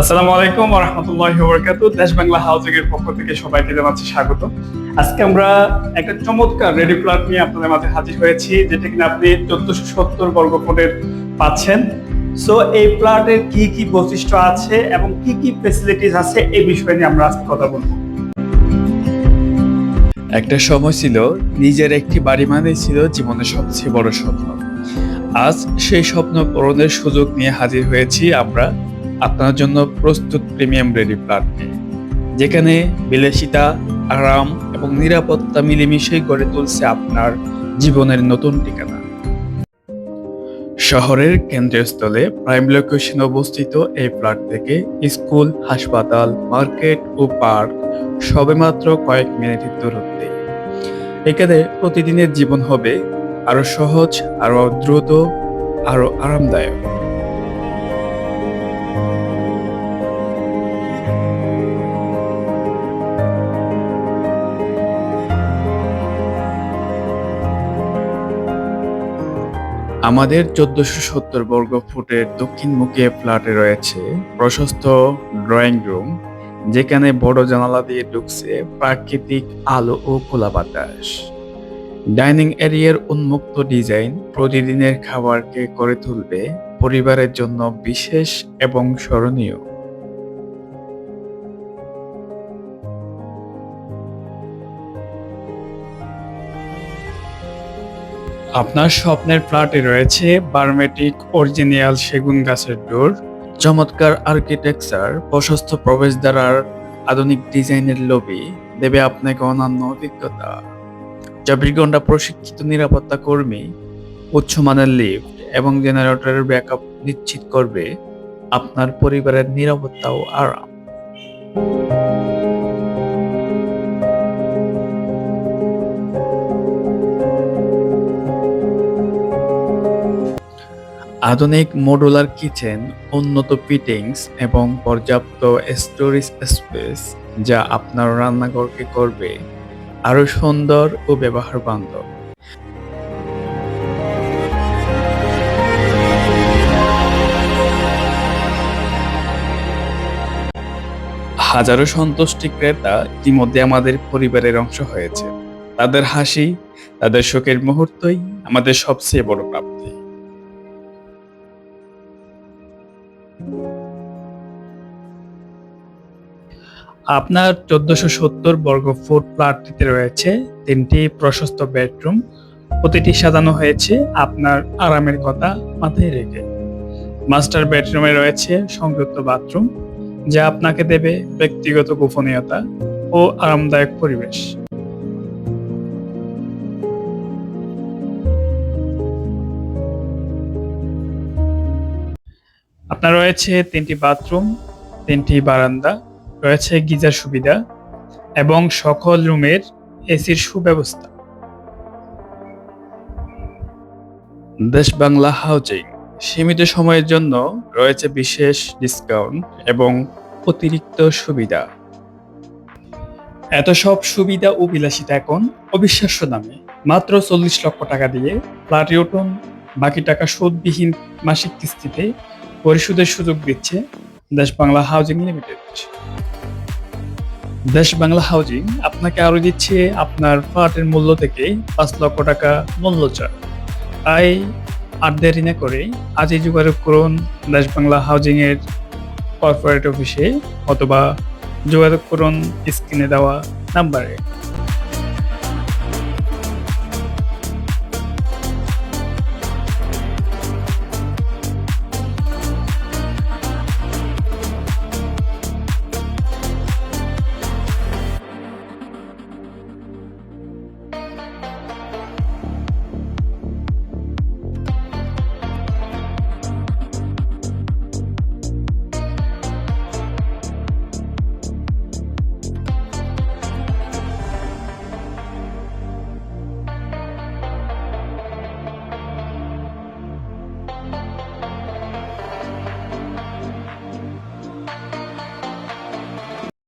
আসসালামু আলাইকুম রহমতুল্লাহি বরকাত দেশ বাংলা হাউজিং পক্ষ থেকে সবাইকে জানাচ্ছি স্বাগত। আজকে আমরা একটা চমৎকার রেডি নিয়ে আপনাদের মাঝে হাজির হয়েছি, যেটা কিনা আপনি পাচ্ছেন। সো এই কি কি বৈশিষ্ট্য আছে এবং কি কি আছে এই বিষয় নিয়ে আমরা আজকে কথা বলব। একটা সময় ছিল, নিজের একটি বাড়ি মানেই ছিল জীবনের সবচেয়ে বড় স্বপ্ন। আজ সেই স্বপ্ন পূরণের সুযোগ নিয়ে হাজির হয়েছি আমরা। আপনার জন্য প্রস্তুত প্রিমিয়াম রেডি প্লাট যেখানে বিলাসিতা, আরাম এবং নিরাপত্তা মিলেমিশেই গড়ে তুলছে আপনার জীবনের নতুন ঠিকানা। শহরের কেন্দ্রস্থলে প্রাইম লোকেশনে অবস্থিত এই প্লাট থেকে স্কুল, হাসপাতাল, মার্কেট ও পার্ক সবেমাত্র কয়েক মিনিটের দূরত্বে। এখানে প্রতিদিনের জীবন হবে আরও সহজ, আরও দ্রুত, আরও আরামদায়ক। আমাদের চোদ্দশো সত্তর বর্গ ফুটের দক্ষিণমুখী ফ্ল্যাটে রয়েছে প্রশস্ত ড্রয়িং রুম, যেখানে বড় জানালা দিয়ে ঢুকছে প্রাকৃতিক আলো ও খোলা বাতাস। ডাইনিং এরিয়ার উন্মুক্ত ডিজাইন প্রতিদিনের খাবারকে করে তুলবে পরিবারের জন্য বিশেষ এবং স্মরণীয়। আপনার স্বপ্নের ফ্ল্যাটে রয়েছে বার্মেটিক অরিজিনিয়াল সেগুন গাছের ডোর। চমৎকার আর্কিটেকচার, প্রশস্ত প্রবেশদ্বার আর আধুনিক ডিজাইনের লবি দেবে আপনাকে অনন্য অভিজ্ঞতা। চব্বিশ ঘণ্টা প্রশিক্ষিত নিরাপত্তা কর্মী, উচ্চমানের লিফট এবং জেনারেটরের ব্যাকআপ নিশ্চিত করবে আপনার পরিবারের নিরাপত্তা ও আরাম। আধুনিক মডুলার কিচেন উন্নত ফিটিংস এবং পর্যাপ্ত স্টোরেজ স্পেস যা আপনার রান্নাঘরকে করবে আরও সুন্দর ও ব্যবহার বান্ধব। হাজারো সন্তুষ্টি ক্রেতা ইতিমধ্যে আমাদের পরিবারের অংশ হয়েছে। তাদের হাসি, তাদের শোকের মুহূর্তই আমাদের সবচেয়ে বড় প্রাপ্তি। আপনার চোদ্দশো সত্তর বর্গ ফুট প্লটটিতে রয়েছে তিনটি প্রশস্ত বেডরুম। প্রতিটি সাজানো হয়েছে আপনার আরামের কথা মাথায় রেখে। মাস্টার বেডরুমে রয়েছে সংযুক্ত বাথরুম, যা আপনাকে দেবে ব্যক্তিগত গোপনীয়তা ও আরামদায়ক পরিবেশ। আপনার রয়েছে, তিনটি বাথরুম, তিনটি বারান্দা, রয়েছে গিজার সুবিধা এবং সকল রুমের এসির সুব্যবস্থা। দেশ বাংলা হাউজিং, সীমিত সময়ের জন্য রয়েছে বিশেষ ডিসকাউন্ট এবং অতিরিক্ত সুবিধা। এত সব সুবিধা ও বিলাসিতা এখন অবিশ্বাস্য দামে, মাত্র চল্লিশ লক্ষ টাকা দিয়ে ফ্ল্যাটে বাকি টাকা সুদবিহীন মাসিক কিস্তিতে পরিশোধের সুযোগ দিচ্ছে দেশ বাংলা হাউজিং লিমিটেড। দেশ বাংলা হাউজিং আপনাকে আরও দিচ্ছে আপনার ফ্ল্যাটের মূল্য থেকে পাঁচ লক্ষ টাকা মূল্য ছাড় তাই আর দেরি না করে আজই যোগাযোগ করুন দেশ বাংলা হাউজিং এর কর্পোরেট অফিসে অথবা যোগাযোগ করুন স্ক্রিনে দেওয়া নাম্বারে।